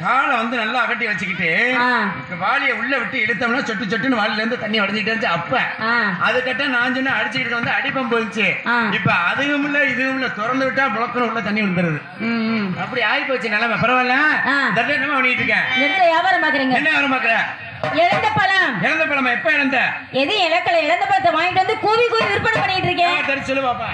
காலை வந்து நல்லா அகட்டி வச்சுக்கிட்டு வாளியை உள்ள விட்டு இழுத்தோம்னா சொட்டு சொட்டுன்னு வாளில இருந்து தண்ணி வடிஞ்சிட்டு இருந்துச்சு அப்ப. அதுக்கிட்ட நான் சொன்ன அடிச்சுக்கிட்டு வந்து அடிப்பம் போயிடுச்சு. இப்ப அதுவும் இல்ல இதுவும் இல்ல திறந்து விட்டா புழக்கணும் உள்ள தண்ணி விழுந்துருது. அப்படி ஆகி போச்சு நிலைமை. பரவாயில்ல. தட்டு என்ன பண்ணிட்டு இருக்கேன் இடத்துல வியாபாரம் பாக்குறீங்க? என்ன வர பாக்குற? இழந்த பழம். இறந்த பழமா? எப்ப இறந்த எது இலக்கல இழந்த பழத்தை வாங்கிட்டு வந்து கூவி கூவி விற்பனை பண்ணிட்டு இருக்கேன். தெரிச்சு சொல்லு பாப்பா.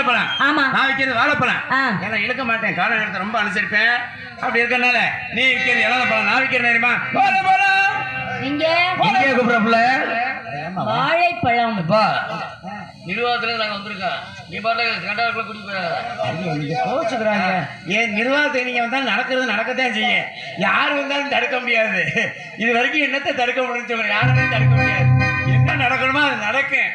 நீ வைக்கிறது இறந்த பழம் ஆமா. நான் வைக்கிறது வாழைப்பழம். ஏன்னா இழுக்க மாட்டேன். கால நேரத்தை ரொம்ப அனுசரிப்பேன் அப்படி இருக்கறனால நீ விற்கிறது இறந்த பழம் நான் விற்கிறது தெரியுமா? வாழைப்பழம் நீங்க இங்கே கூப்பிடப்புல வாழைப்பழம். அப்பா நிர்வாகத்துல நாங்க வந்திருக்கோம் நீ பாட்டு கண்டாக்குள்ள கூட்டிட்டு கோச்சுக்கிறாங்க ஏன் நிர்வாகத்தை நீங்க வந்தாலும் நடக்கிறது நடக்கத்தான் செய்யும். யார் வந்தாலும் தடுக்க முடியாது. இது வரைக்கும் என்னத்தை தடுக்க முடியும் யாராலையும் தடுக்க முடியாது. என்ன நடக்கணுமோ அது நடக்கும்.